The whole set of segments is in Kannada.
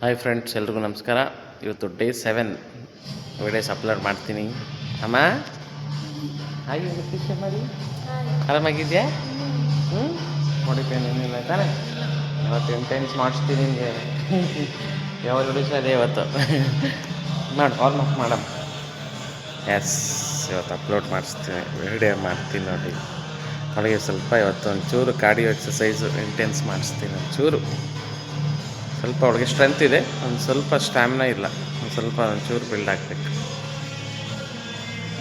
ಹಾಯ್ ಫ್ರೆಂಡ್ಸ್ ಎಲ್ರಿಗೂ ನಮಸ್ಕಾರ. ಇವತ್ತು ಡೇ ಸೆವೆನ್ ವಿಡಿಯೋಸ್ ಅಪ್ಲೋಡ್ ಮಾಡ್ತೀನಿ. ಅಮ್ಮ? ಹಾಗೆ ಮಾಡಿ? ಆರಾಮಾಗಿದ್ಯಾ? ಹ್ಞೂ ನೋಡಿದ್ದೇನೆ ಏನಿಲ್ಲ ತಾನೆ. ಇವತ್ತು ಇಂಟೆನ್ಸ್ ಮಾಡಿಸ್ತೀನಿ ನಿಮಗೆ ಯಾವ ವಿಡಿಯೋಸ್ ಅದೇ ಇವತ್ತು? ಮಾಡು ಆಲ್ಮೋಸ್ಟ್ ಮಾಡಮ್ ಎಸ್ ಇವತ್ತು ಅಪ್ಲೋಡ್ ಮಾಡಿಸ್ತೀನಿ. ವಿಡಿಯೋ ಮಾಡ್ತೀನಿ ನೋಡಿ. ಅವಳಿಗೆ ಸ್ವಲ್ಪ ಇವತ್ತು ಒಂಚೂರು ಕಾರ್ಡಿಯೋ ಎಕ್ಸಸೈಸು ಇಂಟೆನ್ಸ್ ಮಾಡಿಸ್ತೀನಿ ಒಂಚೂರು. ಸ್ವಲ್ಪ ಅವಳಿಗೆ ಸ್ಟ್ರೆಂತ್ ಇದೆ, ಒಂದು ಸ್ವಲ್ಪ ಸ್ಟ್ಯಾಮಿನಾ ಇಲ್ಲ, ಒಂದು ಸ್ವಲ್ಪ ಒಂಚೂರು ಬಿಲ್ಡ್ ಆಗಬೇಕು.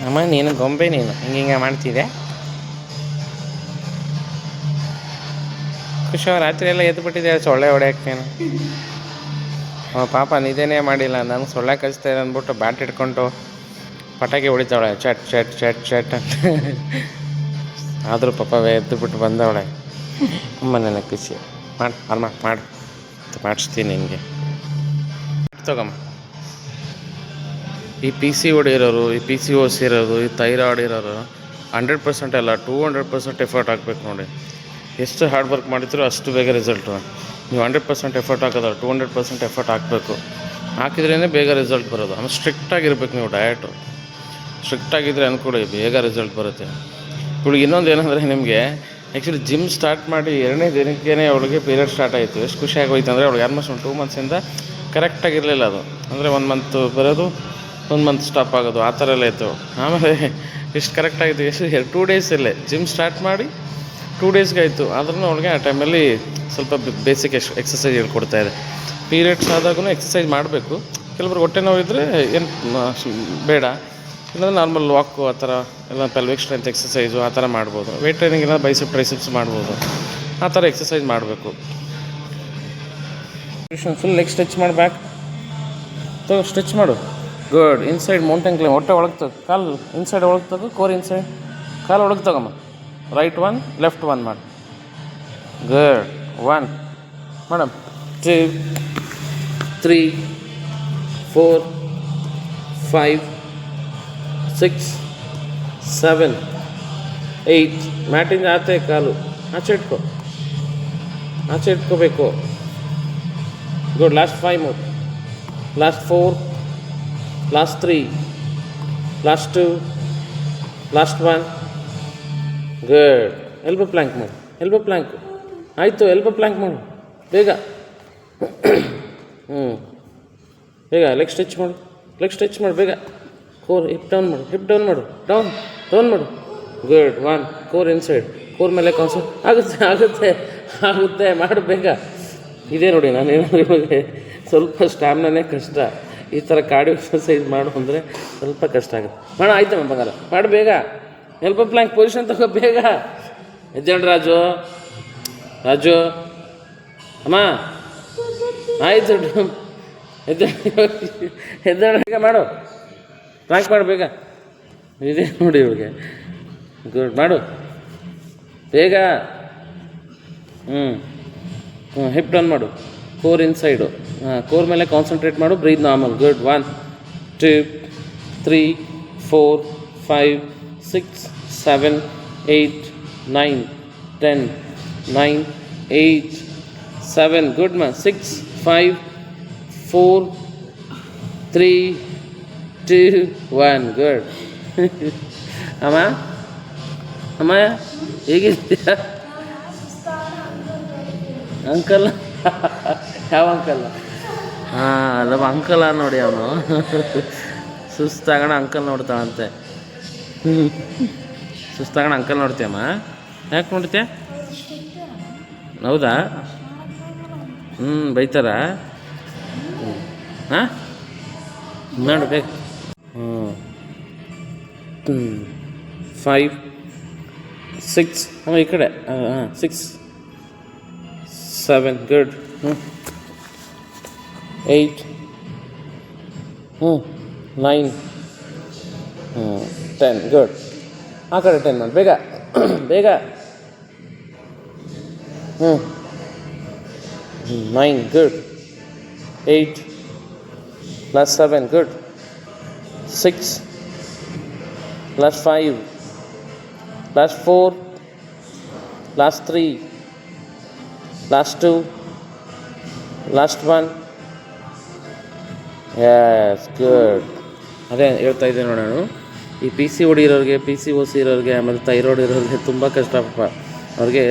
ಅಮ್ಮ, ನೀನು ಗೊಂಬೆ ನೀನು, ಹಿಂಗೆ ಹಿಂಗೆ ಮಾಡ್ತಿದ್ದೆ ಖುಷಿ ರಾತ್ರಿ ಎಲ್ಲ ಎದ್ದು ಬಿಟ್ಟಿದ್ದೆ ಸೊಳ್ಳೆ ಹೊಡೆಯಕ್ಕೇನು ಹಾಂ ಪಾಪ ನಿದೇನೇ ಮಾಡಿಲ್ಲ. ನನಗೆ ಸೊಳ್ಳೆ ಕಚ್ತಾ ಇದೆ ಅಂದ್ಬಿಟ್ಟು ಬ್ಯಾಟ್ ಹಿಡ್ಕೊಂಡು ಪಟಾಕಿ ಹೊಡಿತಾವಳೆ. ಚಟ್ ಚಟ್ ಚಟ್ ಚಟ್ ಅಂತ. ಆದರೂ ಪಾಪವೇ ಎದ್ದು ಬಿಟ್ಟು ಬಂದವಳೆ. ಅಮ್ಮ, ನನಗೆ ಖುಷಿ. ಮಾಡು ಅಮ್ಮ ಮಾಡು. ಮಾಡಿಸ್ತೀನಿ ನಿಮಗೆ ತಗೊಮ್ಮ. ಈ ಪಿ ಸಿ ಇರೋರು, ಈ ಪಿ ಸಿ ಓಸ್ ಇರೋರು, ಈ ಥೈರಾಯ್ಡ್ ಇರೋರು ಹಂಡ್ರೆಡ್ ಪರ್ಸೆಂಟ್ ಅಲ್ಲ ಟೂ ಹಂಡ್ರೆಡ್ ಪರ್ಸೆಂಟ್ ಎಫರ್ಟ್ ಹಾಕ್ಬೇಕು ನೋಡಿ. ಎಷ್ಟು ಹಾರ್ಡ್ ವರ್ಕ್ ಮಾಡಿದ್ರು ಅಷ್ಟು ಬೇಗ ರಿಸಲ್ಟು ನೀವು ಹಂಡ್ರೆಡ್ ಪರ್ಸೆಂಟ್ ಎಫರ್ಟ್ ಹಾಕೋದಲ್ಲ ಟೂ ಹಂಡ್ರೆಡ್ ಪರ್ಸೆಂಟ್ ಎಫರ್ಟ್ ಹಾಕಬೇಕು. ಹಾಕಿದ್ರೇ ಬೇಗ ರಿಸಲ್ಟ್ ಬರೋದು. ಆಮೇಲೆ ಸ್ಟ್ರಿಕ್ಟಾಗಿರ್ಬೇಕು ನೀವು ಡಯಟು ಸ್ಟ್ರಿಕ್ಟಾಗಿದ್ದರೆ ಅಂದ್ಕೊಳ್ಳಿ ಬೇಗ ರಿಸಲ್ಟ್ ಬರುತ್ತೆ. ಇವಳಿಗೆ ಇನ್ನೊಂದು ಏನಂದರೆ ನಿಮಗೆ ಆ್ಯಕ್ಚುಲಿ ಜಿಮ್ ಸ್ಟಾರ್ಟ್ ಮಾಡಿ ಎರಡನೇ ದಿನಕ್ಕೇ ಅವಳಿಗೆ ಪೀರಿಯಡ್ ಸ್ಟಾರ್ಟ್ ಆಯಿತು. ಎಷ್ಟು ಖುಷಿ ಆಗೋಯ್ತು ಅಂದರೆ ಅವಳಿಗೆ ಆಲ್ಮೋಸ್ಟ್ ಒಂದು ಟೂ ಮಂತ್ಸಿಂದ ಕರೆಕ್ಟಾಗಿರಲಿಲ್ಲ ಅದು. ಅಂದರೆ ಒಂದು ಮಂತ್ ಬರೋದು ಒಂದು ಮಂತ್ ಸ್ಟಾಪ್ ಆಗೋದು, ಆ ಥರ ಎಲ್ಲ ಇತ್ತು. ಆಮೇಲೆ ಎಷ್ಟು ಕರೆಕ್ಟಾಗಿತ್ತು ಎಷ್ಟು ಟೂ ಡೇಸ್ ಇಲ್ಲೇ ಜಿಮ್ ಸ್ಟಾರ್ಟ್ ಮಾಡಿ ಟೂ ಡೇಸ್ಗೆ ಆಯಿತು. ಆದ್ರೂ ಅವಳಿಗೆ ಆ ಟೈಮಲ್ಲಿ ಸ್ವಲ್ಪ ಬೇಸಿಕ್ ಎಕ್ಸ್ ಎಕ್ಸಸೈಸ್ ಹೇಳ್ಕೊಡ್ತಾ ಇದೆ. ಪೀರಿಯಡ್ಸ್ ಆದಾಗೂ ಎಕ್ಸಸೈಸ್ ಮಾಡಬೇಕು. ಕೆಲವರು ಹೊಟ್ಟೆ ನೋವಿದ್ದರೆ ಏನು ಬೇಡ. ಇಲ್ಲಾಂದ್ರೆ ನಾರ್ಮಲ್ ವಾಕು ಆ ಥರ ಇಲ್ಲ ಪೆಲ್ವಿಕ್ ಸ್ಟ್ರೆಂತ್ ಎಕ್ಸಸೈಸು ಆ ಥರ ಮಾಡ್ಬೋದು. ವೆಯ್ಟ್ ಟ್ರೈನಿಂಗ್ ಇಲ್ಲ ಬೈಸಪ್ ಟ್ರೈಸಪ್ಸ್ ಮಾಡ್ಬೋದು. ಆ ಥರ ಎಕ್ಸಸೈಸ್ ಮಾಡಬೇಕು. ಫುಲ್ ಲೆಗ್ ಸ್ಟ್ರೆಚ್ ಮಾಡಿ ಬ್ಯಾಕ್ ತಗೋ ಸ್ಟ್ರೆಚ್ ಮಾಡು. ಗುಡ್ ಇನ್ಸೈಡ್ ಮೌಂಟೇನ್ ಕ್ಲೈಮ್ ಹೊಟ್ಟೆ ಒಳಗೆ ತಗೋ, ಕಾಲು ಇನ್ಸೈಡ್ ಒಳಗೆ ತಗೋ ಕೋರ್ ಇನ್ಸೈಡ್ ಕಾಲು ಒಳಗೆ ತಗೊಂಬ. ರೈಟ್ ಒನ್ ಲೆಫ್ಟ್ ಒನ್ ಮಾಡಿ. Good one madam two three four five six seven eight ಮ್ಯಾಟಿಂದ ಆಚೆ ಕಾಲು. ಆಚೆ ಇಟ್ಕೋ. ಆಚೆ ಇಟ್ಕೋಬೇಕು. ಗುಡ್ ಲಾಸ್ಟ್ ಫೈವ್ ಮೂರ್ last four last three last two last one good elbow plank ಮಾಡು. ಎಲ್ಬೋ ಪ್ಲ್ಯಾಂಕ್ ಆಯಿತು ಎಲ್ಬೋ ಪ್ಲ್ಯಾಂಕ್ ಮಾಡು. ಬೇಗ. ಹ್ಞೂ ಬೇಗ ಲೆಗ್ ಸ್ಟ್ರೆಚ್ ಮಾಡು. ಲೆಗ್ ಸ್ಟ್ರೆಚ್ ಮಾಡು, ಬೇಗ. ಕೋರ್ ಹಿಪ್ ಡೌನ್ ಮಾಡು ಹಿಪ್ ಡೌನ್ ಮಾಡು ಡೌನ್ ಡೌನ್ ಮಾಡು. Good one core inside core ಮೇಲೆ ಕಾನ್ಸನ್ ಆಗುತ್ತೆ ಆಗುತ್ತೆ ಆಗುತ್ತೆ, ಮಾಡು ಬೇಗ. ಇದೇ ನೋಡಿ, ನಾನು ನಿಮಗೆ ಸ್ವಲ್ಪ ಸ್ಟ್ಯಾಮ್ನೇ ಕಷ್ಟ. ಈ ಥರ ಕಾರ್ಡಿಯೋ ಎಕ್ಸಸೈಸ್ ಮಾಡು ಅಂದರೆ ಸ್ವಲ್ಪ ಕಷ್ಟ ಆಗುತ್ತೆ. ಮಾಡು, ಆಯ್ತಮ್ಮ ಬಂಗಾರ. ಮಾಡು ಬೇಗ. ಎಲ್ಪ ಪ್ಲ್ಯಾಂಕ್ ಪೊಸಿಷನ್ ತಗೋ ಬೇಗ. ಎದ್ದೇಳು ರಾಜು ರಾಜು. ಅಮ್ಮ, ಆಯ್ತು ಎದ್ದೇಳು ಬೇಗ ಮಾಡು. ಪ್ಲ್ಯಾಂಕ್ ಮಾಡು ಬೇಗ ಇದೇ ನೋಡಿ ಇವ್ರಿಗೆ ಗುಡ್ ಮಾಡು. ಬೇಗ. ಹ್ಞೂ ಹ್ಞೂ ಹಿಪ್ ಡೌನ್ ಮಾಡು. ಕೋರ್ ಇನ್ಸೈಡು ಹಾಂ ಕೋರ್ ಮೇಲೆ ಕಾನ್ಸಂಟ್ರೇಟ್ ಮಾಡು breathe normal good one two three four five six seven eight nine ten nine eight seven good ಮಾ six five four three two one good ಅಮ್ಮ? ಅಮ್ಮ ಹೇಗಿದ್ದೀಯಾ ಅಂಕಲ್? ಯಾವ ಅಂಕಲ್? ಹಾಂ ಅಲ್ಲ ಅಂಕಲ ನೋಡಿ ಅವನು. ಸುಸ್ತಾಗಣ ಅಂಕಲ್ ನೋಡ್ತಾಳಂತೆ. ಸುಸ್ತಾಗಣ ಅಂಕಲ್ ನೋಡ್ತೀಯಮ್ಮ ಯಾಕೆ ನೋಡ್ತೀಯ? ಹೌದಾ? ಹ್ಞೂ ಬೈತಾರ? ಹಾಂ? ಬೇಕು. ಹ್ಞೂ ಫೈವ್ ಸಿಕ್ಸ್ ಹಾಂ ಈ ಕಡೆ ಹಾಂ ಸಿಕ್ಸ್ ಸೆವೆನ್ ಗುಡ್ ಹ್ಞೂ ಏಯ್ಟ್ ಹ್ಞೂ ನೈನ್ ಹ್ಞೂ ಟೆನ್ ಗುಡ್ ಆ ಕಡೆ ಟೆನ್ ಮಾಡಿ ಬೇಗ ಬೇಗ ಹ್ಞೂ nine good eight plus seven good six plus five plus four plus three last two, last one. Yes good ಅದೇ ಹೇಳ್ತಾ ಇದ್ದೆ ನೋಡೋಣ ಈ ಪಿ ಸಿ ಹೊಡಿರೋರಿಗೆ ಪಿ ಸಿ ಓ ಸಿ ಇರೋರಿಗೆ, ಆಮೇಲೆ ಥೈರಾಯ್ಡ್ ಇರೋರಿಗೆ ತುಂಬ ಕಷ್ಟ ಪಾಪ. ಅವ್ರಿಗೆ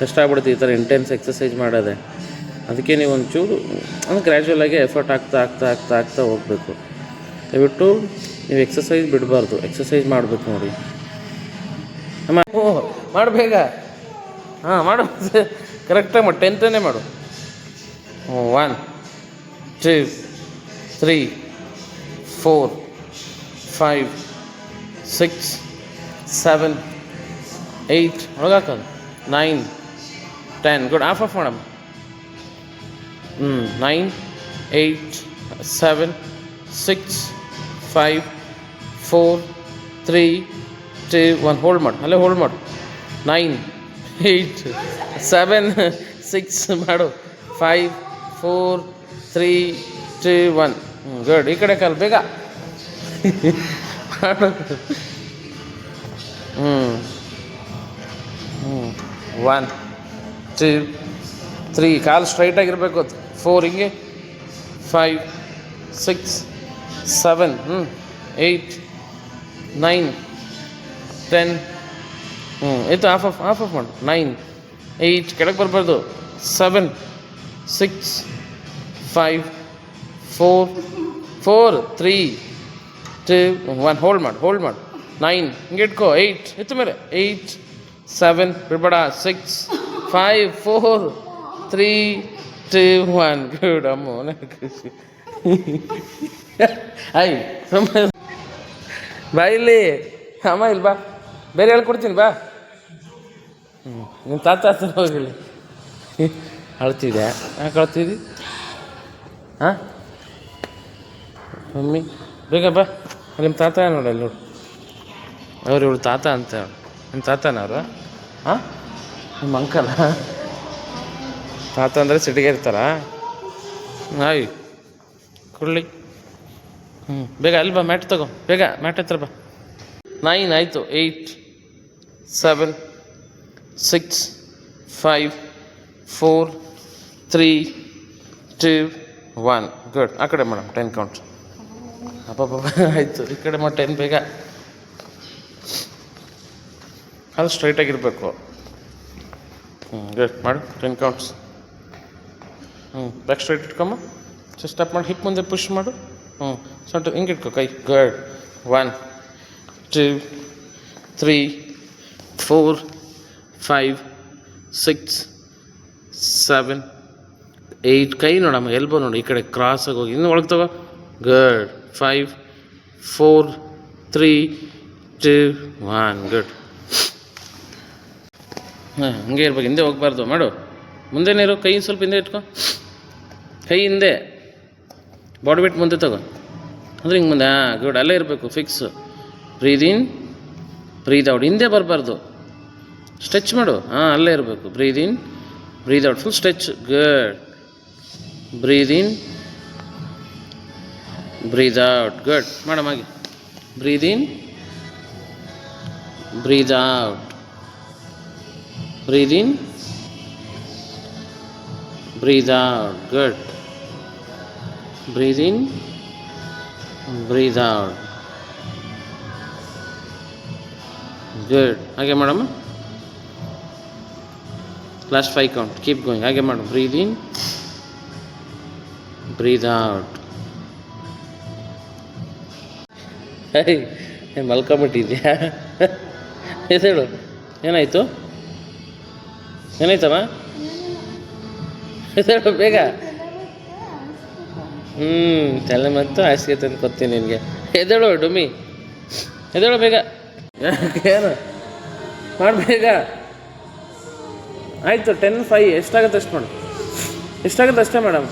ಕಷ್ಟ ಆಗ್ಬಿಡುತ್ತೆ ಈ ಥರ ಇಂಟೆನ್ಸ್ ಎಕ್ಸಸೈಸ್ ಮಾಡೋದೆ. ಅದಕ್ಕೆ ನೀವು ಒಂಚೂರು ಅಂದರೆ ಗ್ರ್ಯಾಜುವಲ್ ಆಗಿ ಎಫರ್ಟ್ ಆಗ್ತಾ ಆಗ್ತಾ ಆಗ್ತಾ ಆಗ್ತಾ ಹೋಗಬೇಕು. ದಯವಿಟ್ಟು ನೀವು ಎಕ್ಸಸೈಸ್ ಬಿಡಬಾರ್ದು. ಎಕ್ಸಸೈಸ್ ಮಾಡಬೇಕು ನೋಡಿ. ಓ, ಮಾಡು ಬೇಗ. ಹಾಂ, ಮಾಡು. ಕರೆಕ್ಟಾಗಿ ಮಾಡು. ಟೆಂತನೇ ಮಾಡು. One two three four five six seven eight ಒಳಗಾಕೋದು nine ten good off off madam ಹ್ಞೂ nine eight seven six five four three two one hold ಮಾಡು ಅಲ್ಲೇ ಹೋಲ್ಡ್ ಮಾಡು ನೈನ್ ಏಯ್ಟ್ ಸೆವೆನ್ ಸಿಕ್ಸ್ ಮಾಡು five four three two one ಹ್ಞೂ ಗುಡ್ ಈ ಕಡೆ ಕಾಲು ಬೇಗ ಮಾಡು ಹ್ಞೂ ಹ್ಞೂ ಒನ್ ಟೂ ತ್ರೀ ಕಾಲು ಸ್ಟ್ರೈಟಾಗಿರ್ಬೇಕು ಫೋರ್ ಹಿಂಗೆ ಫೈವ್ ಸಿಕ್ಸ್ ಸೆವೆನ್ ಹ್ಞೂ ಏಯ್ಟ್ ನೈನ್ ಟೆನ್ ಹ್ಞೂ ಆಯಿತು ಆಫ್ ಆಫ್ ಆಫ್ ಆಫ್ ಮಾಡು ನೈನ್ ಏಯ್ಟ್ ಕೆಳಗೆ ಬರಬಾರ್ದು. Seven six five four four three two one hold ಮಾಡು ಹೋಲ್ಡ್ ಮಾಡು. ನೈನ್ ಹಿಂಗೆ ಇಟ್ಕೋ ಏಯ್ಟ್ ಇತ್ತು ಮೇಲೆ. Eight seven ಬಿಡ್ಬೇಡ. Six five four three two one good ಅಮ್ಮ ಖುಷಿ. ಆಯ್ ಸುಮ್ಮನೆ ಬಾ ಇಲ್ಲಿ. ಅಮ್ಮ, ಇಲ್ಲಿ ಬಾ. ಬೇರೆ ಹೇಳ್ಕೊಡ್ತೀನಿ, ಬಾ. ಹ್ಞೂ ನಿಮ್ಮ ತಾತ ಹತ್ರ ಹೋಗಿಲ್ಲ ಅಳ್ತಿದ್ಯಾ? ಯಾಕೆ ಅಳ್ತಿದ್ದಿ? ಹಾಂ ಮಮ್ಮಿ, ಬೇಗ ಬಾ. ನಿಮ್ಮ ತಾತ ನೋಡಲ್ಲ ನೋಡು ಅವ್ರು ಇವಳು ತಾತ ಅಂತ ನಿಮ್ಮ ತಾತನ ಅವರು? ಹಾಂ ನಿಮ್ಮ ಅಂಕಲ? ತಾತ ಅಂದರೆ ಸಿಟಿಗೆ ಇರ್ತಾರ? ಆಯ್ ಕುಳ್ಳಿ ಹ್ಞೂ ಬೇಗ ಅಲ್ಲಿ ಬಾ, ಮ್ಯಾಟ್ ತಗೋ. ಬೇಗ, ಮ್ಯಾಟ್ ಹತ್ರ ಬಾ. ನೈನ್ ಆಯಿತು. Eight seven six five four three two one good ಆ ಕಡೆ ಮೇಡಮ್ ಟೆನ್ ಕೌಂಟ್ ಅಪ್ಪ ಆಯಿತು. ಈ ಕಡೆ ಮಾಡಿ ಟೆನ್ ಬೇಗ. ಅದು ಸ್ಟ್ರೈಟಾಗಿರಬೇಕು ಹ್ಞೂ ಗುಡ್ ಮಾಡು. ಟೆನ್ ಕೌಂಟ್ಸ್ ಹ್ಞೂ ಬ್ಯಾಕ್ ಸ್ಟ್ರೈಟ್ ಇಟ್ಕೊಂಬ. ಸ್ಟೆಪ್ ಮಾಡಿ ಹಿಪ್ ಮುಂದೆ ಪುಷ್ ಮಾಡು. ಹ್ಞೂ. ಸೊಂಟ, ಹಿಂಗೆ ಇಟ್ಕೋ ಕೈ. Good one two three four five six seven eight ಕೈ ನೋಡಮ್ಮ ಎಲ್ಬೋ ನೋಡಿ, ಈ ಕಡೆ ಕ್ರಾಸಾಗಿ ಹೋಗಿ. ಇನ್ನು ಒಳಗೆ ತಗೋ. Good five four three two one good ಹಾಂ ಹಂಗೆ ಇರ್ಬೇಕು. ಹಿಂದೆ ಹೋಗ್ಬಾರ್ದು. ಮಾಡು. ಮುಂದೆನೇ ಇರೋ. ಕೈ ಸ್ವಲ್ಪ ಹಿಂದೆ ಇಟ್ಕೊ. ಕೈ ಹಿಂದೆ. ಬಾಡಿ ವೇಟ್ ಮುಂದೆ ತಗೋ. ಅಂದ್ರೆ ಹಿಂಗೆ ಮುಂದೆ ಹಾಂ ಗುಡ್, ಅಲ್ಲೇ ಇರಬೇಕು fix breathe in breathe out. ಹಿಂದೆ ಬರಬಾರ್ದು. ಸ್ಟ್ರೆಚ್ ಮಾಡು. ಹಾಂ, ಅಲ್ಲೇ ಇರಬೇಕು. Breathe in breathe out. Full stretch good breathe in breathe out. Good madam ಹಾಗೆ. Breathe in breathe out. Breathe in breathe out. Good breathe in breathe out good ಹಾಗೆ ಮಾಡಮ್ಮ. Last five count keep going ಹಾಗೆ ಮಾಡು. ಬ್ರೀದ್ ಇನ್ ಬ್ರೀದ್ ಔಟ್ ಹೇ ಮಲ್ಕೊಂಬಿಟ್ಟಿದ್ಯಾ ಹೇಳು. ಏನಾಯಿತು? ಏನಾಯ್ತಮ್ಮ? ಹೇಳು ಬೇಗ. ಹ್ಞೂ ತಲೆ ಮತ್ತು ಹಾಸಿಗೆ ತಂದು ಕೊಡ್ತೀನಿ ನಿನಗೆ. ಎದ್ದೇಳು ಡುಮಿ ಎದ್ದೇಳು ಬೇಗ. ಏನು? ಬೇಗ. ಆಯಿತು ಟೆನ್ ಫೈ ಎಷ್ಟಾಗುತ್ತೆ ಅಷ್ಟು ಮಾಡು. ಎಷ್ಟಾಗುತ್ತೆ ಅಷ್ಟೇ ಮೇಡಮ್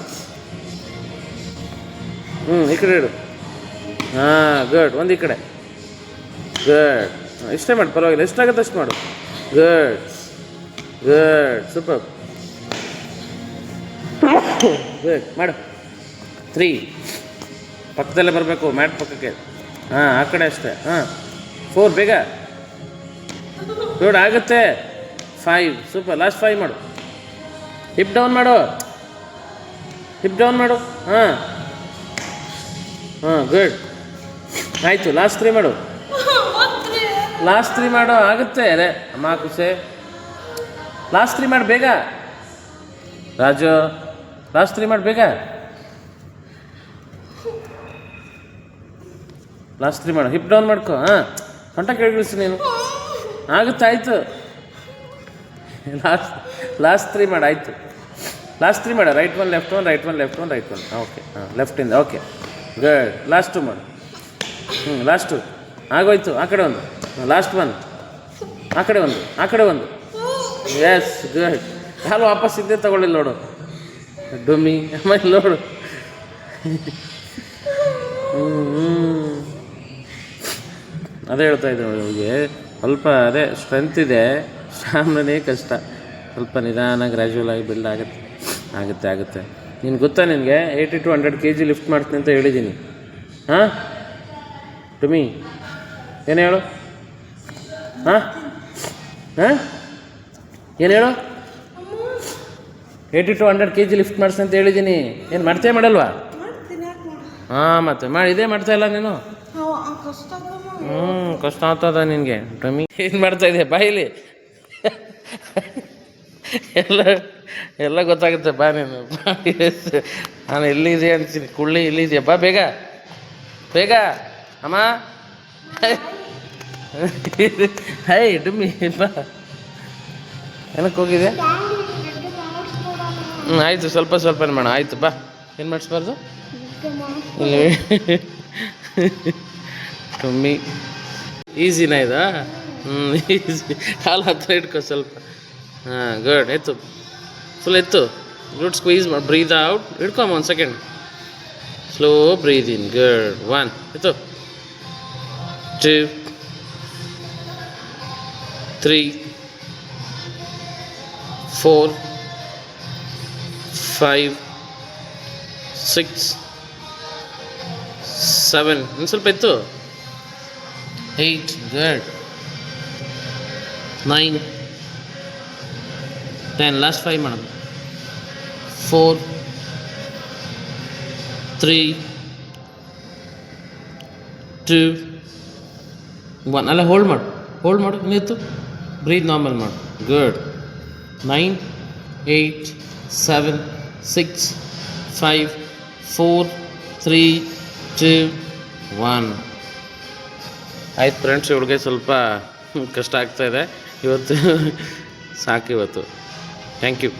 ಹ್ಞೂ ಈ ಕಡೆ ಇಡು. ಹಾಂ ಗುಡ್ ಒಂದು ಈ ಕಡೆ. ಗುಡ್ ಇಷ್ಟೇ ಮಾಡಿ, ಪರವಾಗಿಲ್ಲ. ಎಷ್ಟಾಗುತ್ತೆ ಅಷ್ಟು ಮಾಡು. ಗುಡ್ ಗುಡ್ ಸೂಪರ್ ಗುಡ್ ಮಾಡು. ತ್ರೀ ಪಕ್ಕದಲ್ಲೇ ಬರಬೇಕು, ಮ್ಯಾಟ್ ಪಕ್ಕಕ್ಕೆ. ಹಾಂ, ಆ ಕಡೆ ಅಷ್ಟೇ. ಹಾಂ. ಫೋರ್ ಬೇಗ. ಗುಡ್ ಆಗುತ್ತೆ. ಫೈವ್ ಸೂಪರ್ ಲಾಸ್ಟ್ ಫೈವ್ ಮಾಡು. ಹಿಪ್ ಡೌನ್ ಮಾಡು. ಹಿಪ್ ಡೌನ್ ಮಾಡು. ಹಾಂ. ಹಾಂ ಗುಡ್ ಆಯಿತು ಲಾಸ್ಟ್ ತ್ರೀ ಮಾಡು. ಲಾಸ್ಟ್ ತ್ರೀ ಮಾಡು, ಆಗುತ್ತೆ. ಅದೇ ಅಮ್ಮ ಕುಸೆ ಲಾಸ್ಟ್ ತ್ರೀ ಮಾಡು, ಬೇಗ. ರಾಜು ಲಾಸ್ಟ್ ತ್ರೀ ಮಾಡು, ಬೇಗ. ಲಾಸ್ಟ್ ತ್ರೀ ಮಾಡು. ಹಿಪ್ ಡೌನ್ ಮಾಡ್ಕೊ, ಹಾಂ? ಸೊಂಟ ಕೆಳಗಿಳಿಸು ನೀನು. ಆಗುತ್ತೆ, ಆಯಿತು. ಲಾಸ್ಟ್ ಲಾಸ್ಟ್ ತ್ರೀ ಮಾಡು, ಆಯಿತು. ಲಾಸ್ಟ್ ತ್ರೀ ಮಾಡು. Right one left one right one left one right one okay ಹಾಂ ಲೆಫ್ಟಿಂದ ಓಕೆ ಗುಡ್ ಲಾಸ್ಟ್ ಟು ಮಾಡು. ಹ್ಞೂ ಲಾಸ್ಟು ಆಗೋಯ್ತು, ಆ ಕಡೆ ಒಂದು. ಲಾಸ್ಟ್ ಒನ್ ಆ ಕಡೆ ಒಂದು, ಆ ಕಡೆ ಒಂದು. ಎಸ್ ಗುಡ್ ಕಾಲು ವಾಪಸ್ ಇದ್ದೇ ತಗೊಳ್ಳಿಲ್ಲ ನೋಡು. ಡುಮ್ಮಿ, ಆಮೇಲೆ ನೋಡು. ಹ್ಮ್. ಅದೇ ಹೇಳ್ತಾ ಇದ್ದೆ ನೋಡಿ ಸ್ವಲ್ಪ ಅದೇ ಸ್ಟ್ರೆಂತ್ ಇದೆ ಸಾಮಾನ್ಯನೇ ಕಷ್ಟ. ಸ್ವಲ್ಪ ನಿಧಾನ ಗ್ರ್ಯಾಜುವಲ್ ಆಗಿ ಬಿಲ್ಡ್ ಆಗುತ್ತೆ ಆಗುತ್ತೆ ಆಗುತ್ತೆ. ನೀನು ಗೊತ್ತಾ ನಿನಗೆ? Eighty to hundred K G lift ಮಾಡ್ತೀನಿ ಅಂತ ಹೇಳಿದ್ದೀನಿ ಹಾಂ? ಟುಮಿ ಏನು ಹೇಳು? ಹಾಂ? ಹಾಂ? ಏನು ಹೇಳು? Eighty to hundred K G lift ಮಾಡಿಸ್ತೀನಿ ಅಂತ ಹೇಳಿದ್ದೀನಿ ಏನು ಮಾಡ್ತೇ ಮಾಡಲ್ವಾ? ಹಾಂ ಮತ್ತೆ ಮಾಡಿ ಇದೇ ಮಾಡ್ತಾ ಇಲ್ಲ ನೀನು? ಹ್ಞೂ ಕಷ್ಟ ಆಗ್ತದ ನಿನಗೆ. ಟಮಿ ಏನು ಮಾಡ್ತಾ ಇದೆಯಾ? ಬಾಯಿಲಿ ಎಲ್ಲ ಎಲ್ಲ ಗೊತ್ತಾಗುತ್ತೆ ಬಾ ನೀನು. ನಾನು ಎಲ್ಲಿದೆ ಅಂತೀನಿ. ಕುಳ್ಳಿ ಎಲ್ಲಿದೆಯಾ? ಬಾ ಬೇಗ. ಬೇಗ. ಅಮ್ಮ. ಹೈ ಡುಮ್ಮಿ ಬಾ. ಏನಕ್ಕೆ ಹೋಗಿದೆ ಹ್ಞೂ ಆಯಿತು ಸ್ವಲ್ಪ ಸ್ವಲ್ಪ ಮಾಡೋಣ. ಆಯಿತು ಬಾ. ಏನು ಮಾಡಿಸ್ಬಾರ್ದು? ಕಮ್ಮಿ ಈಸಿನಾ ಇದು ಈಸಿ ಕಾಲು ಹತ್ತಿರ ಇಟ್ಕೋ ಸ್ವಲ್ಪ ಹಾಂ ಗುಡ್ ಎತ್ತು ಫುಲ್ ಎತ್ತು ಗುಡ್ ಸ್ಕ್ವೀಸ್ ಮಾಡಿ ಬ್ರೀದ್ ಔಟ್ ಹಿಡ್ಕೊಮ್ಮ ಒಂದು second slow breathe in good one ಎತ್ತು two three four five six seven ಒಂದು ಸ್ವಲ್ಪ ಎತ್ತು Eight good. Nine. Ten. Last five, madam. Four. Three. Two. One. Allah, hold mad. Hold mad. Breathe normal mad. Good. Nine. Eight. Seven. Six. Five. Four. Three. Two. One. ಆಯ್ತು ಫ್ರೆಂಡ್ಸ್ ಇವಳಿಗೆ ಸ್ವಲ್ಪ ಕಷ್ಟ ಆಗ್ತಾಯಿದೆ ಇವತ್ತು ಸಾಕು ಇವತ್ತು. Thank you